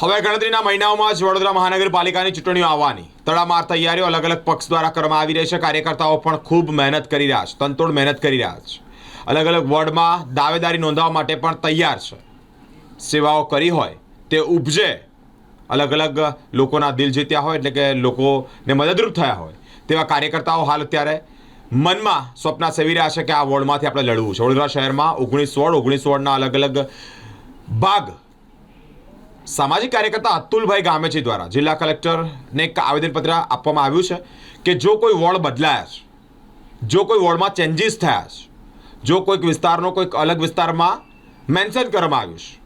હવે ગણતરીના મહિનાઓમાં જ વડોદરા મહાનગરપાલિકાની ચૂંટણીઓ આવવાની. તડામાર તૈયારીઓ અલગ અલગ પક્ષ દ્વારા કરવામાં આવી રહી છે. કાર્યકર્તાઓ પણ ખૂબ મહેનત કરી રહ્યા છે. તનતોડ મહેનત કરી રહ્યા છે. અલગ અલગ વોર્ડમાં દાવેદારી નોંધાવવા માટે પણ તૈયાર છે. સેવાઓ કરી હોય તે ઉપજે અલગ અલગ લોકોના દિલ જીત્યા હોય એટલે કે લોકોને મદદરૂપ થયા હોય તેવા કાર્યકર્તાઓ હાલ અત્યારે મનમાં સ્વપ્ન સેવી રહ્યા છે કે આ વોર્ડમાંથી આપણે લડવું છે. વડોદરા શહેરમાં ઓગણીસ વોર્ડ, ઓગણીસ વોર્ડના અલગ અલગ ભાગ સામાજિક કાર્યકર્તા અતુલભાઈ ગામેચી દ્વારા જિલ્લા કલેક્ટરને એક આવેદનપત્ર આપવામાં આવ્યું છે કે જો કોઈ વોર્ડ બદલાયા છે, જો કોઈ વોર્ડમાં ચેન્જીસ થયા છે, જો કોઈક વિસ્તારનો કોઈક અલગ વિસ્તારમાં મેન્શન કરવામાં આવ્યું છે,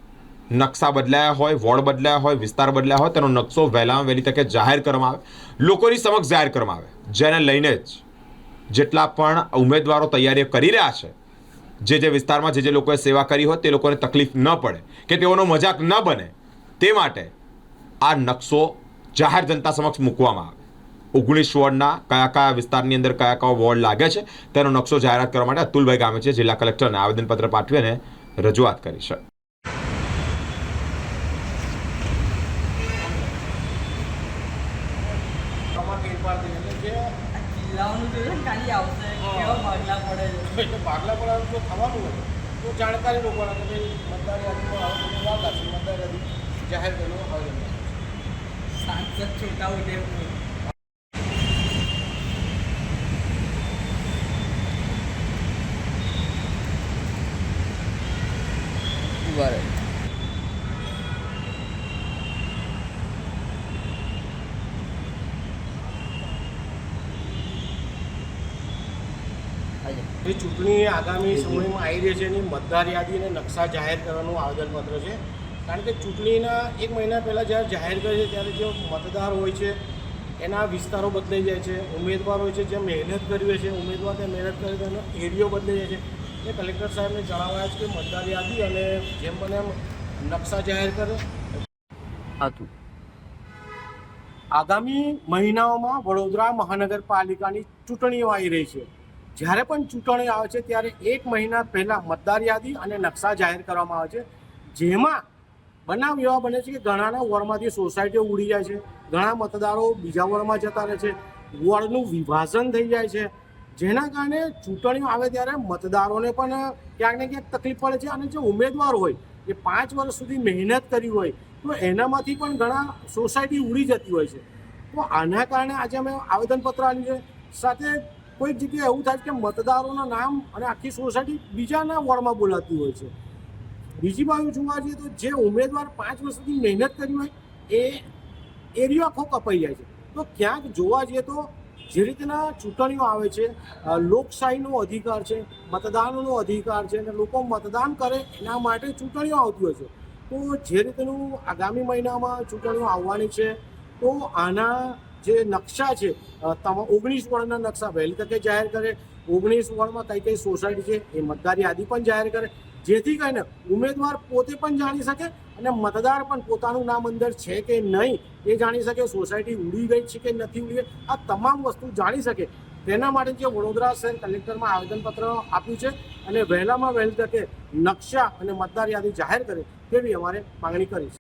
નકશા બદલાયા હોય, વોર્ડ બદલાયા હોય, વિસ્તાર બદલાયા હોય, તેનો નકશો વહેલામાં વહેલી તકે જાહેર કરવામાં આવે, લોકોની સમક્ષ જાહેર કરવામાં આવે. જેને લઈને જ જેટલા પણ ઉમેદવારો તૈયારીઓ કરી રહ્યા છે, જે જે વિસ્તારમાં જે જે લોકોએ સેવા કરી હોય તે લોકોને તકલીફ ન પડે, કે તેઓનો મજાક ન બને તે માટે આ નકશો જાહેર જનતા સમક્ષ મૂકવામાં આવે. ઓગણીસ વોર્ડના કયા કયા વિસ્તારની અંદર કયા કયા વોર્ડ લાગે છે તેનો નકશો જાહેરાત કરવા માટે અતુલભાઈ ગામે છે જિલ્લા કલેક્ટરને આવેદનપત્ર પાઠવી અને રજૂઆત કરી છે. ભાગલા થવાનું હોય. તો જાણકારી લોકોને કે ભાઈ મતદાર યાદીમાં મતદાર યાદી જાહેર કરવો આયોજન સાંસદ છોટા ઉદેપુર બરાબર જે ચૂંટણી આગામી સમયમાં આવી રહી છે એની મતદાર યાદી અને નકશા જાહેર કરવાનું આવેદનપત્ર છે. કારણ કે ચૂંટણીના એક મહિના પહેલાં જ્યારે જાહેર કરે છે, ત્યારે જે મતદાર હોય છે, એના વિસ્તારો બદલાઈ જાય છે. ઉમેદવાર હોય છે, જે મહેનત કરી હોય છે, ઉમેદવાર તે મહેનત કરે તો એનો એરિયો બદલાઈ જાય છે. એ કલેક્ટર સાહેબને જણાવાયા છે કે મતદાર યાદી અને જેમ બને એમ નકશા જાહેર કરે. હતું. આગામી મહિનાઓમાં વડોદરા મહાનગરપાલિકાની ચૂંટણીઓ આવી રહી છે. જ્યારે પણ ચૂંટણી આવે છે, ત્યારે એક મહિના પહેલાં મતદાર યાદી અને નકશા જાહેર કરવામાં આવે છે. જેમાં બનાવ એવા બને છે કે ઘણાના વોર્ડમાંથી સોસાયટીઓ ઉડી જાય છે, ઘણા મતદારો બીજા વોર્ડમાં જતા રહે છે, વોર્ડનું વિભાજન થઈ જાય છે. જેના કારણે ચૂંટણીઓ આવે ત્યારે મતદારોને પણ ક્યાંક ને ક્યાંક તકલીફ પડે છે અને જે ઉમેદવાર હોય, એ પાંચ વર્ષ સુધી મહેનત કરી હોય, તો એનામાંથી પણ ઘણા સોસાયટી ઉડી જતી હોય છે. તો આના કારણે આજે અમે આવેદનપત્ર આપ્યું છે. સાથે કોઈક જગ્યાએ એવું થાય છે કે મતદારોના નામ અને આખી સોસાયટી બીજાના વોર્ડમાં બોલાતી હોય છે. બીજી બાજુ જોવા જઈએ તો જે ઉમેદવાર પાંચ વર્ષ સુધી મહેનત કરી હોય, એ એરિયો આખો કપાઈ જાય છે. તો ક્યાંક જોવા જઈએ તો જે રીતના ચૂંટણીઓ આવે છે લોકશાહીનો અધિકાર છે, મતદાનનો અધિકાર છે અને લોકો મતદાન કરે એના માટે ચૂંટણીઓ આવતી હોય છે. તો જે રીતનું આગામી મહિનામાં ચૂંટણીઓ આવવાની છે, તો આના જે નકશા છે ઓગણીસ વોર્ડના નકશા, વહેલી તકે જાહેર કરે, ઓગણીસ વોર્ડમાં કઈ કઈ સોસાયટી છે, એ મતદાર યાદી પણ જાહેર કરે, જેથી કરીને ઉમેદવાર પોતે પણ જાણી શકે અને મતદાર પણ પોતાનું નામ અંદર છે કે નહીં એ જાણી શકે, સોસાયટી ઉડી ગઈ છે કે નથી ઉડી આ તમામ વસ્તુ જાણી શકે. તેના માટે જે વડોદરા શહેર કલેક્ટરમાં આવેદનપત્ર આપ્યું છે અને વહેલામાં વહેલી તકે નકશા અને મતદાર યાદી જાહેર કરે તેવી અમારે માંગણી કરી છે.